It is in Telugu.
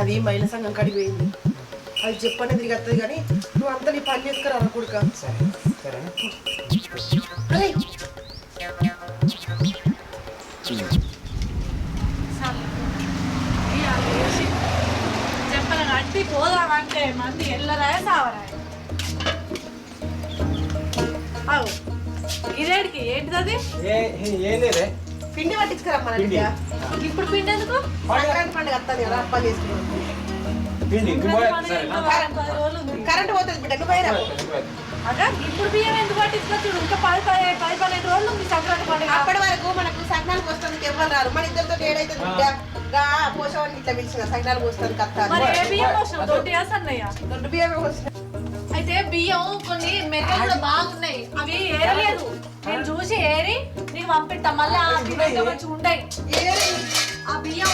అది మహిళా సంఘం కడిగి పోయింది. అది చెప్పనే తిరిగి వస్తుంది కానీ నువ్వు అంతా నీ పని చేసుకురా కొడుక. సరే సరేనా చెప్పన కట్టి పోదామంటే మంది ఎల్లరాయ సావరాయ. అవు ఇదేడికి ఏంటిది అది ఏ ఏ- ఏం లేదే. పిండి పట్టించుకురమ్మా పిండి. ఇప్పుడు పిండి ఎందుకు? సంక్రాంతి పండుగ వస్తుంది కదా పని చేసుకున్నాం. కరెంట్ పోతుంది బిడ్డ నువ్వు. అగా ఇప్పుడు బియ్యం ఎందుకు పట్టించుకోవచ్చు ఇంకా పది పది పది పన్నెండు రోజులు ఉంది సంక్రాంతి పండుగ. అప్పటి వరకు మనకు సగ్నాలకు వస్తుంది ఎవరు రారు. మన ఇద్దరితో ఏడైతే బిడ్డ. గా పోషవాడిని ఇట్లా పిలిచిన సగ్నాలకు వస్తుంది ఏ బియ్యం వస్తుంది దొడ్డు అయితే బియ్యం కొన్ని మెత్తలు కూడా బాగున్నాయి. అవి ఏరలేదు. నేను చూసి ఏరి పంపిస్తా. మళ్ళీ ఆ బియ్యం మంచిగా ఉంటాయి ఆ బియ్యం